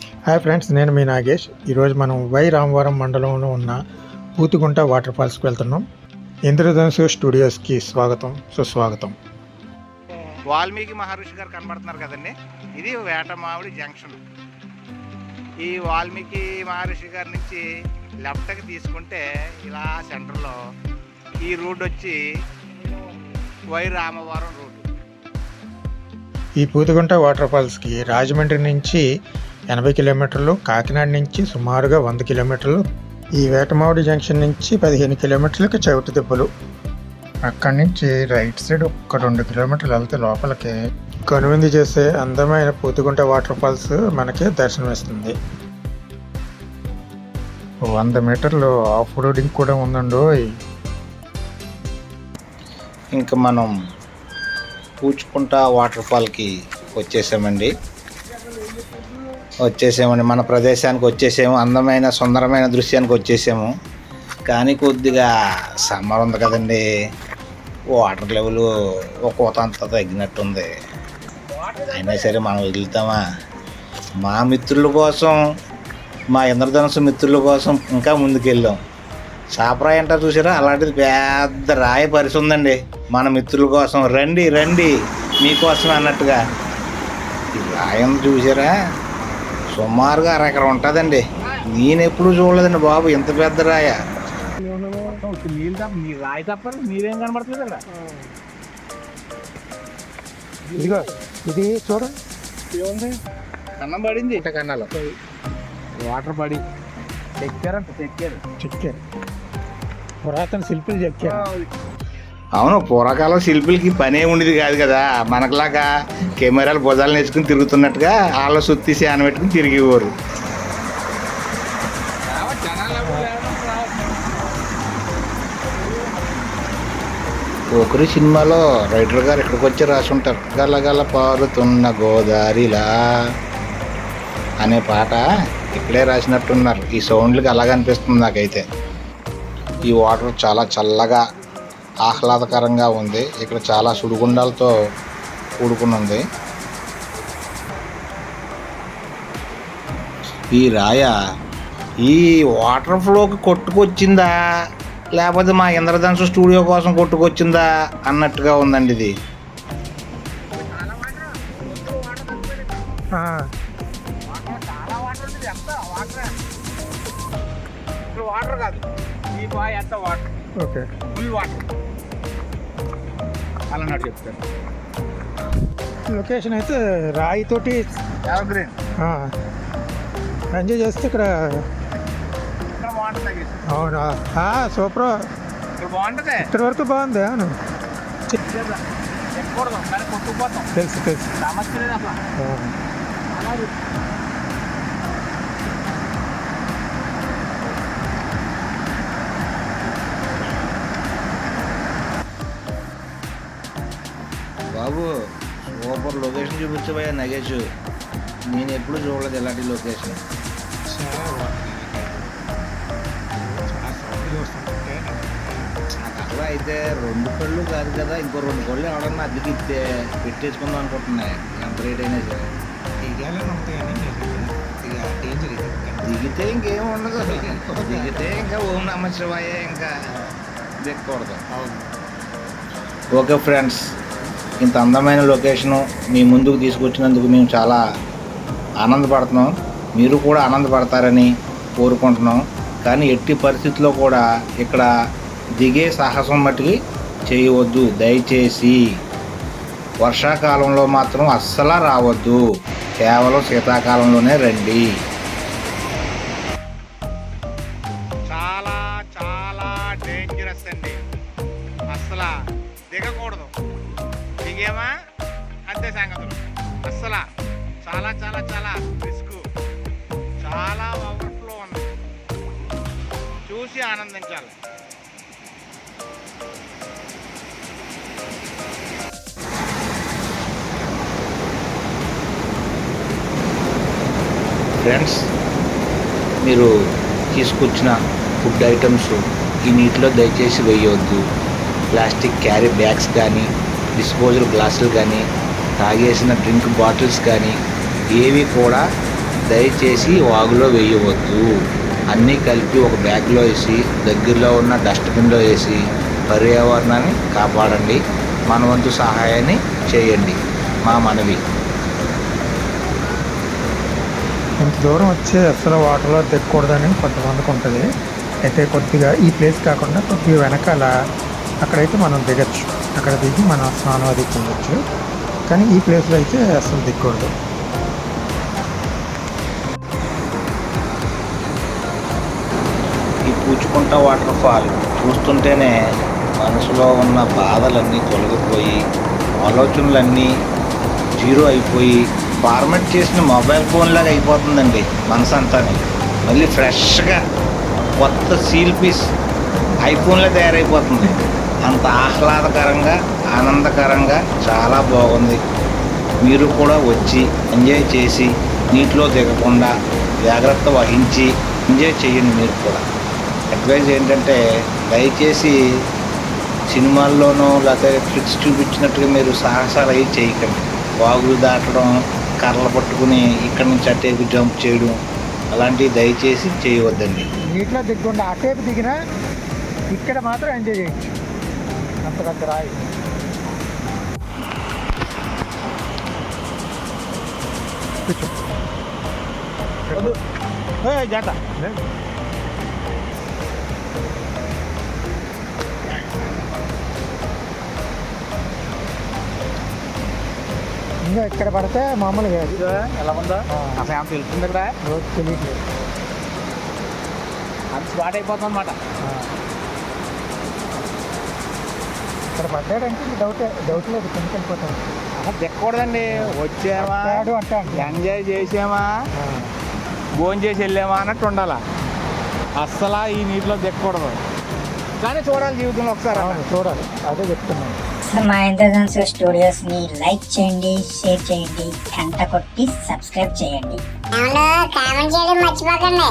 Hi friends నేను మీ నాగేష్. ఈరోజు మనం వై రామవరం మండలంలో ఉన్న పూతిగుంట వాటర్ ఫాల్స్కి వెళ్తున్నాం. ఇంద్రధనుసు స్టూడియోస్కి స్వాగతం. సుస్వాగతం. వాల్మీకి మహర్షి గారు కనబడుతున్నారు కదండి. ఇది వేటమావిడి జంక్షన్. ఈ వాల్మీకి మహర్షి గారి నుంచి లెఫ్ట్కి తీసుకుంటే ఇలా సెంటర్లో ఈ రోడ్ వచ్చి వై రామవరం రోడ్డు ఈ పూతిగుంట వాటర్ ఫాల్స్కి రాజమండ్రి నుంచి ఎనభై కిలోమీటర్లు కాకినాడ నుంచి సుమారుగా వంద కిలోమీటర్లు ఈ వేటమావిడి జంక్షన్ నుంచి పదిహేను కిలోమీటర్లకి చవిటి దెబ్బలు. అక్కడి నుంచి రైట్ సైడ్ ఒక రెండు కిలోమీటర్లు వెళ్తే లోపలికి కనువిందు చేసే అందమైన పూతిగుంట వాటర్ ఫాల్స్ మనకి దర్శనమిస్తుంది. వంద మీటర్లు ఆఫ్ రోడింగ్ కూడా ఉందండి ఇంకా మనం పూచుకుంటా వాటర్ ఫాల్కి వచ్చేసామండి. వచ్చేసామండి మన ప్రదేశానికి వచ్చేసాము అందమైన సుందరమైన దృశ్యానికి వచ్చేసాము. కానీ కొద్దిగా సమ్మర్ ఉంది కదండి. వాటర్ లెవెల్ ఒక కోత అంత తగ్గినట్టుంది. అయినా సరే మనం వెళ్తామా? మా మిత్రుల కోసం మా ఇంద్రధనుసు మిత్రుల కోసం ఇంకా ముందుకెళ్ళాం. చాపరాయి అంటారు చూసారా? అలాంటిది పెద్ద రాయి పరిస్థితి ఉందండి. మన మిత్రుల కోసం రండి రండి మీకోసం అన్నట్టుగా. ఈ రాయం చూసారా? సుమారుగా అరెకరం ఉంటుందండి. నేను ఎప్పుడు చూడలేదండి బాబు ఇంత పెద్ద రాయ. నీళ్ళు తప్ప రాయి తప్ప మీరేం కనబడట్లేదు ఇక్కడ ఇదిగో ఇది చూడ. ఏముంది? కన్నం పడింది. కన్నాలు. వాటర్ పడి. చెక్కారంట చెక్కారు. చెక్కారు. పురాతన శిల్పులు చెక్కారు. అవును పూర్వకాలం శిల్పులకి పనే ఉండేది కాదు కదా. మనకులాగా కెమెరాలు భుజాలు నేర్చుకుని తిరుగుతున్నట్టుగా వాళ్ళ సుత్తి శాన పెట్టుకుని తిరిగేవారు. ఒకరి సినిమాలో రైటర్ గారు ఇక్కడికి వచ్చి రాసుంటారు. గలగల పారుతున్న గోదారిలా అనే పాట ఇక్కడే రాసినట్టున్నారు. ఈ సౌండ్లకి అలాగ అనిపిస్తుంది నాకైతే. ఈ వాటర్ చాలా చల్లగా ఆహ్లాదకరంగా ఉంది. ఇక్కడ చాలా సుడిగుండాలతో కూడుకుని ఉంది ఈ రాయ ఈ వాటర్ ఫ్లోకి కొట్టుకొచ్చిందా? లేకపోతే మా ఇంద్రధనుసు స్టూడియో కోసం కొట్టుకొచ్చిందా? అన్నట్టుగా ఉందండి ఇది. వాటర్ కాదు. ఈ బాయ్ ఎంత water. Okay. Full water location అయితే రాయితోటి గ్రీన్ ఆ, ఎంజాయ్ చేస్తే ఇక్కడ. అవునా? సూపర్. బాగుంటుంది. ఇక్కడ వరకు బాగుంది అవును. తెలుసు తెలుసు. బాబు సూపర్ లొకేషన్ చూపించబోయా నగేష్. నేను ఎప్పుడు చూడలేదు ఇలాంటి లొకేషన్. అట్లా అయితే రెండు కళ్ళు కాదు కదా ఇంకో రెండు కళ్ళు ఎవడన్నా అద్దెకి ఇస్తే పెట్టేసుకుందాం అనుకుంటున్నాయి ఎంత రేట్ అయినా సరే. దిగితే ఇంకేం ఉండదు. దిగితే ఇంకా ఓం నమ శివాయ ఇంకా దిక్కకూడదు ఓకే ఫ్రెండ్స్. ఇంత అందమైన లొకేషను మీ ముందుకు తీసుకొచ్చినందుకు మేము చాలా ఆనందపడుతున్నాం. మీరు కూడా ఆనందపడతారని కోరుకుంటున్నాం. కానీ ఎట్టి పరిస్థితుల్లో కూడా ఇక్కడ దిగే సాహసం మట్టుకి చేయవద్దు. దయచేసి వర్షాకాలంలో మాత్రం అస్సలు రావద్దు. కేవలం శీతాకాలంలోనే రండి. చాలా చాలా డేంజరస్ అండి. అస్సలు దిగకూడదు. దిగామా అంతే సంగతులు. అస్సలు. చాలా చాలా చాలా రిస్క్. చాలా ఓవర్ఫ్లో ఉంది చూసి ఆనందించాలి. ఫ్రెండ్స్ మీరు తీసుకొచ్చిన ఫుడ్ ఐటమ్స్ ఈ నీటిలో దయచేసి వేయవద్దు ప్లాస్టిక్ క్యారీ బ్యాగ్స్ కానీ డిస్పోజల్ గ్లాసులు కానీ తాగేసిన డ్రింక్ బాటిల్స్ కానీ ఏవి కూడా దయచేసి వాగులో వేయవద్దు. అన్నీ కలిపి ఒక బ్యాగ్లో వేసి దగ్గరలో ఉన్న డస్ట్బిన్లో వేసి పర్యావరణాన్ని కాపాడండి. మన వంతు సహాయాన్ని చేయండి. మా మనవి. ఇంత దూరం వచ్చి అసలు వాటర్లో దిగకూడదని కొంతమందికి ఉంటుంది. అయితే కొద్దిగా ఈ ప్లేస్ కాకుండా కొద్దిగా వెనకాల అక్కడైతే మనం దిగచ్చు. అక్కడ దిగి మన స్నానం అది పొందొచ్చు కానీ ఈ ప్లేస్లో అయితే అసలు దిగకూడదు. ఈ పూచుకుంట వాటర్ ఫాల్ చూస్తుంటేనే మనసులో ఉన్న బాధలన్నీ తొలగిపోయి ఆలోచనలన్నీ జీరో అయిపోయి ఫార్మెట్ చేసిన మొబైల్ ఫోన్ లాగా అయిపోతుందండి మనసు అంతా మళ్ళీ ఫ్రెష్గా కొత్త సీల్ పీస్ ఐఫోన్లో తయారైపోతుంది. అంత ఆహ్లాదకరంగా ఆనందకరంగా చాలా బాగుంది. మీరు కూడా వచ్చి ఎంజాయ్ చేసి నీటిలో దిగకుండా జాగ్రత్త వహించి ఎంజాయ్ చేయండి మీరు కూడా. అడ్వైజ్ ఏంటంటే దయచేసి సినిమాల్లోనూ లేకపోతే ఫ్లిక్స్ చూపించినట్టుగా మీరు సాహసాలు అవి చేయకండి. వాగులు దాటడం కర్రలు పట్టుకుని ఇక్కడి నుంచి అటేపు జంప్ చేయడం అలాంటివి దయచేసి చేయవద్దండి. నీటిలో దిగకుండా అటేపు దిగినా ఇక్కడ మాత్రం ఎంజాయ్ చేయొచ్చు. అంత పెద్ద రాయి కూర్చో జంట ఇంకా ఇక్కడ పడితే మామూలుగా ఎలా ఉందో ఆ. అసలు ఏమో తెలుస్తుంది ఇక్కడ రోజు తెలియట్లేదు అది స్పాట్ అయిపోతుంది అనమాట ఆ. ఇక్కడ పడ్డాడంటే డౌట్ డౌట్ లేదు కిందకి వెళ్ళిపోతాడు దిక్కకూడదండి వచ్చామా పడ్డాడు ఎంజాయ్ చేసామా. భోజనం చేసి వెళ్ళామా అన్నట్టు ఉండాలా? అస్సలు ఈ నీటిలో దిక్కకూడదు కానీ చూడాలి జీవితంలో ఒకసారి. అవును, చూడాలి. అదే చెప్తున్నాను. మా ఇంద్రధన్స్ స్టూడియోస్ని లైక్ చేయండి షేర్ చేయండి గంట కొట్టి సబ్స్క్రైబ్ చేయండి. కామెంట్ చేయడం మర్చిపోకండి.